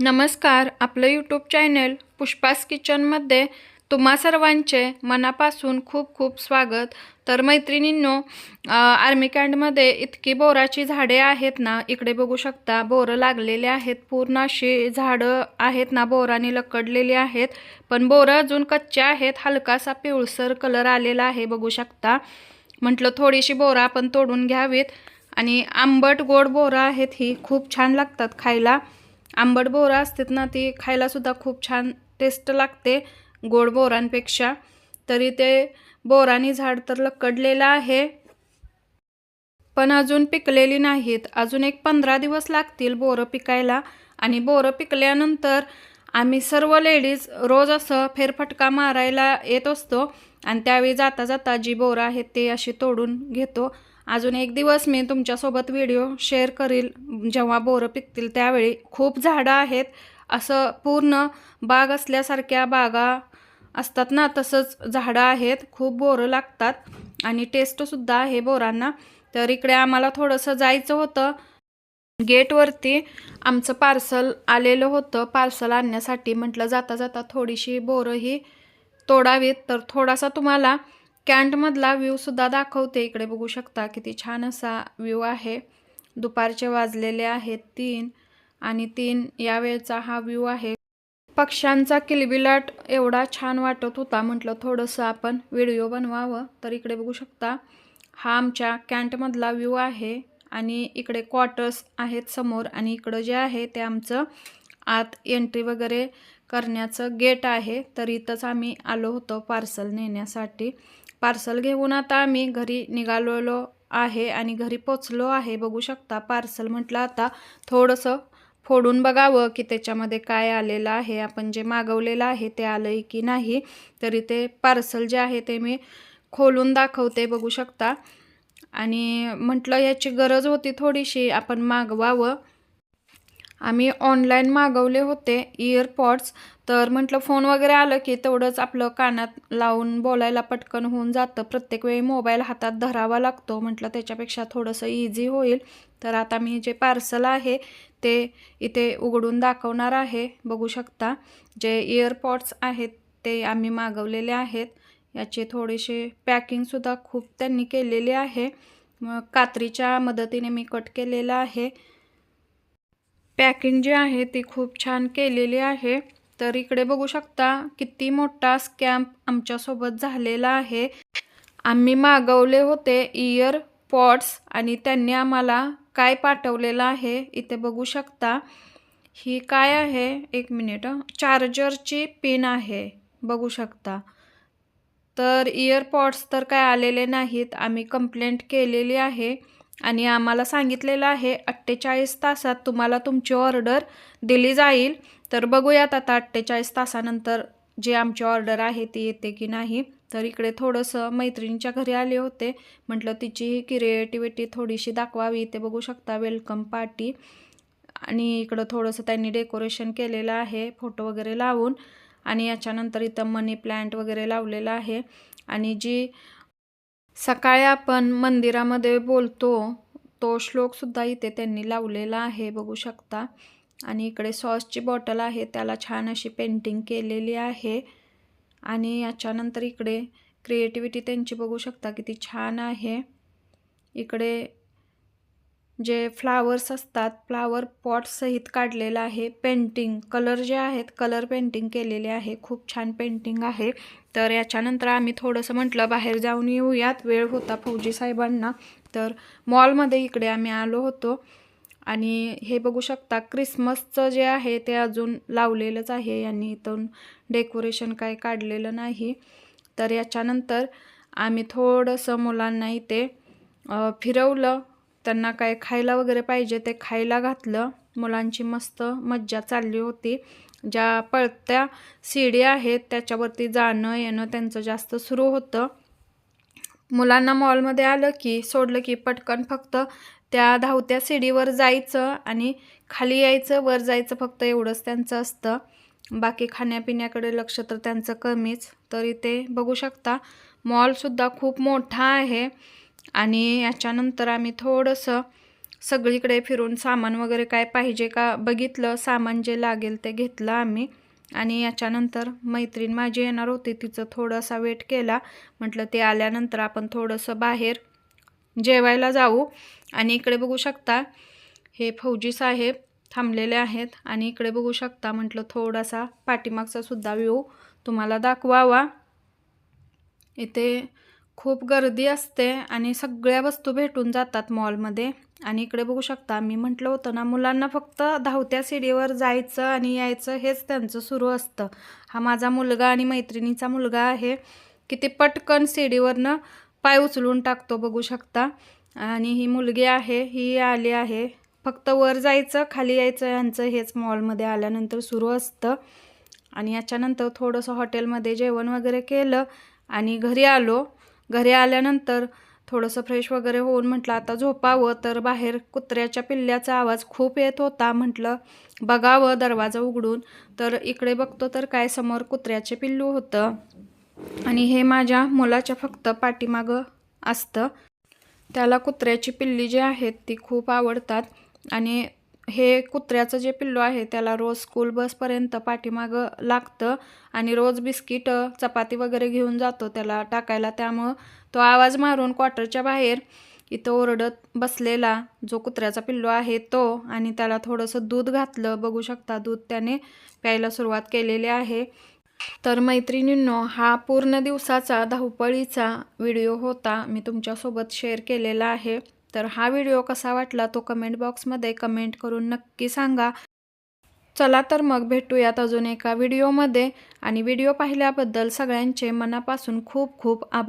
नमस्कार आपलं YouTube channel Pushpa's किचनमध्ये तुम्हा सर्वांचे मनापासून खूप खूप स्वागत. तर मैत्रिणींनो आर्मी कॅन्डमध्ये इतकी बोराची झाडे आहेत ना इकडे बघू शकता बोरं लागलेले आहेत पूर्ण अशी झाडं आहेत ना बोराने लकडलेली आहेत पण बोरं अजून कच्चे आहेत हलकासा पिवळसर कलर आलेला आहे बघू शकता. म्हटलं थोडीशी बोरं आपण तोडून घ्यावीत. आणि आंबट गोड बोरं आहेत ही खूप छान लागतात खायला. आंबट बोरं असतात ना ती खायलासुद्धा खूप छान टेस्ट लागते गोड बोरांपेक्षा. तरी ते बोरानी झाड तर लकडलेलं आहे पण अजून पिकलेली नाहीत. अजून एक पंधरा दिवस लागतील बोरं पिकायला आणि बोरं पिकल्यानंतर आम्ही सर्व लेडीज रोज असं फेरफटका मारायला येत असतो आणि त्यावेळी जाता जाता जी बोरं आहेत ते अशी तोडून घेतो. अजून एक दिवस मी तुमच्यासोबत व्हिडिओ शेअर करील. जेव्हा बोरं पिकतील त्यावेळी खूप झाडं आहेत. असं पूर्ण बाग असल्यासारख्या बागा असतात ना तसंच झाडं आहेत. खूप बोरं लागतात आणि टेस्टसुद्धा आहे बोरांना. तर इकडे आम्हाला थोडंसं जायचं होतं. गेटवरती आमचं पार्सल आलेलं होतं. पार्सल आणण्यासाठी म्हटलं जाता जाता थोडीशी बोरं ही तोडावीत. तर थोडासा तुम्हाला कॅन्टमधला व्ह्यूसुद्धा दाखवते. इकडे बघू शकता किती छान असा व्ह्यू आहे. दुपारचे वाजलेले आहेत तीन आणि तीन या वेळचा हा व्ह्यू आहे. पक्ष्यांचा किलबिलाट एवढा छान वाटत होता. म्हटलं थोडंसं आपण व्हिडिओ बनवावं. तर इकडे बघू शकता हा आमच्या कॅन्टमधला व्ह्यू आहे आणि इकडे क्वार्टर्स आहेत समोर आणि इकडं जे आहे ते आमचं आत एंट्री वगैरे करण्याचं गेट आहे. तर इथंच आम्ही आलो होतो पार्सल नेण्यासाठी. पार्सल घेऊन आता आम्ही घरी निघालेलो आहे आणि घरी पोचलो आहे. बघू शकता पार्सल म्हटलं आता थोडंसं फोडून बघावं की त्याच्यामध्ये काय आलेलं आहे आपण जे मागवलेलं आहे ते आलं आहे की नाही. तरी ते पार्सल जे आहे ते मी खोलून दाखवते बघू शकता. आणि म्हटलं याची गरज होती थोडीशी आपण मागवावं. आम्ही ऑनलाईन मागवले होते इयरपॉड्स तर म्हटलं फोन वगैरे आलं की तेवढंच आपलं कानात लावून बोलायला पटकन होऊन जातं. प्रत्येक वेळी मोबाईल हातात धरावा लागतो. म्हटलं त्याच्यापेक्षा थोडंसं इझी होईल. तर आता मी जे पार्सल आहे ते इथे उघडून दाखवणार आहे. बघू शकता जे इयरपॉड्स आहेत ते आम्ही मागवलेले आहेत. याचे थोडेसे पॅकिंगसुद्धा खूप त्यांनी केलेले आहे. मग कात्रीच्या मदतीने मी कट केलेलं आहे. पॅकिंग जी आहे ती खूप छान केलेली आहे. तर इकडे बघू शकता किती मोठा स्कॅम्प आमच्यासोबत झालेला आहे. आम्ही मागवले होते इयर पॉट्स आणि त्यांनी आम्हाला काय पाठवलेलं आहे इथे बघू शकता. ही काय आहे? एक मिनिट चार्जरची पिन आहे. बघू शकता. तर इयरपॉड्स तर काय आलेले नाहीत. आम्ही कंप्लेंट केलेली आहे. आणि आम्हाला सांगितलेलं आहे अठ्ठेचाळीस तासात तुम्हाला तुमची ऑर्डर दिली जाईल. तर बघूयात आता अठ्ठेचाळीस तासानंतर जे आमची ऑर्डर आहे ती येते की नाही. तर इकडे थोडंसं मैत्रिणीच्या घरी आले होते. म्हटलं तिची क्रिएटिव्हिटी थोडीशी दाखवावी. ते बघू शकता वेलकम पार्टी आणि इकडं थोडंसं त्यांनी डेकोरेशन केलेलं आहे फोटो वगैरे लावून. आणि याच्यानंतर इथं मनी प्लॅन्ट वगैरे लावलेलं आहे. आणि जी सकाळी आपण मंदिरामध्ये बोलतो. तो श्लोकसुद्धा इथे त्यांनी लावलेला आहे बघू शकता. आणि इकडे सॉसची बॉटल आहे त्याला छान अशी पेंटिंग केलेली आहे. आणि याच्यानंतर इकडे क्रिएटिव्हिटी त्यांची बघू शकता किती छान आहे. इकडे जे फ्लावर्स असतात फ्लावर पॉटसहित काढलेलं आहे. पेंटिंग कलर जे आहेत कलर पेंटिंग केलेले आहे. खूप छान पेंटिंग आहे. तर याच्यानंतर आम्ही थोडंसं म्हटलं बाहेर जाऊन येऊयात. वेळ होता फौजी साहेबांना. तर मॉलमध्ये इकडे आम्ही आलो होतो. आणि हे बघू शकता क्रिसमसचं जे आहे ते अजून लावलेलंच आहे. यांनी इथून डेकोरेशन काय काढलेलं नाही. तर याच्यानंतर आम्ही थोडंसं मुलांना इथे फिरवलं. त्यांना काय खायला वगैरे पाहिजे ते खायला घातलं. मुलांची मस्त मज्जा चालली होती. ज्या पळत्या शिडी आहेत त्याच्यावरती जाणं येणं त्यांचं जास्त सुरू होतं. मुलांना मॉलमध्ये आलं की सोडलं की पटकन फक्त त्या धावत्या शिडीवर जायचं आणि खाली यायचं वर जायचं फक्त एवढंच त्यांचं असतं. बाकी खाण्यापिण्याकडे लक्ष तर त्यांचं कमीच. तरी ते बघू शकता. मॉलसुद्धा खूप मोठा आहे. आणि याच्यानंतर आम्ही थोडंसं सगळीकडे फिरून सामान वगैरे काय पाहिजे का बघितलं सामान जे लागेल ते घेतलं आम्ही. आणि याच्यानंतर मैत्रीण माझी येणार होती तिचं थोडासा वेट केला. म्हटलं ते आल्यानंतर आपण थोडंसं बाहेर जेवायला जाऊ. आणि इकडे बघू शकता हे फौजी साहेब थांबलेले आहेत. आणि इकडे बघू शकता म्हटलं थोडासा पाठीमागचा सुद्धा व्ह्यू तुम्हाला दाखवावा. इथे खूप गर्दी असते आणि सगळ्या वस्तू भेटून जातात मॉलमध्ये. आणि इकडे बघू शकता मी म्हटलं होतं ना मुलांना फक्त धावत्या सीडीवर जायचं आणि यायचं हेच त्यांचं सुरू असतं. हा माझा मुलगा आणि मैत्रिणीचा मुलगा आहे. किती पटकन सीडीवरनं पाय उचलून टाकतो बघू शकता. आणि ही मुलगी आहे ही आली आहे. फक्त वर जायचं खाली यायचं यांचं हेच मॉलमध्ये आल्यानंतर सुरू असतं. आणि याच्यानंतर थोडंसं हॉटेलमध्ये जेवण वगैरे केलं आणि घरी आलो. घरी आल्यानंतर थोडंसं फ्रेश वगैरे होऊन म्हटलं आता झोपावं. तर बाहेर कुत्र्याच्या पिल्ल्याचा आवाज खूप येत होता. म्हटलं बघावं दरवाजा उघडून. तर इकडे बघतो तर काय समोर कुत्र्याचे पिल्लू होतं. आणि हे माझ्या मुलाच्या फक्त पाठीमागं असतं. त्याला कुत्र्याची पिल्ली जी आहेत ती खूप आवडतात. आणि हे कुत्र्याचं जे पिल्लू आहे त्याला रोज स्कूल बसपर्यंत पाठीमागं लागतं आणि रोज बिस्किट चपाती वगैरे घेऊन जातो त्याला टाकायला. त्यामुळं तो आवाज मारून क्वार्टरच्या बाहेर इथं ओरडत बसलेला जो कुत्र्याचा पिल्लू आहे तो आणि त्याला थोडंसं दूध घातलं. बघू शकता दूध त्याने प्यायला सुरुवात केलेली आहे. तर मैत्रिणींनो हा पूर्ण दिवसाचा धावपळीचा व्हिडिओ होता. मी तुमच्यासोबत शेअर केलेला आहे. तर हा व्हिडिओ कसा वाटला तो कमेंट बॉक्समध्ये कमेंट करून नक्की सांगा. चला तर मग भेटूयात अजून एका व्हिडिओमध्ये. आणि व्हिडिओ पाहिल्याबद्दल सगळ्यांचे मनापासून खूप खूप आभार.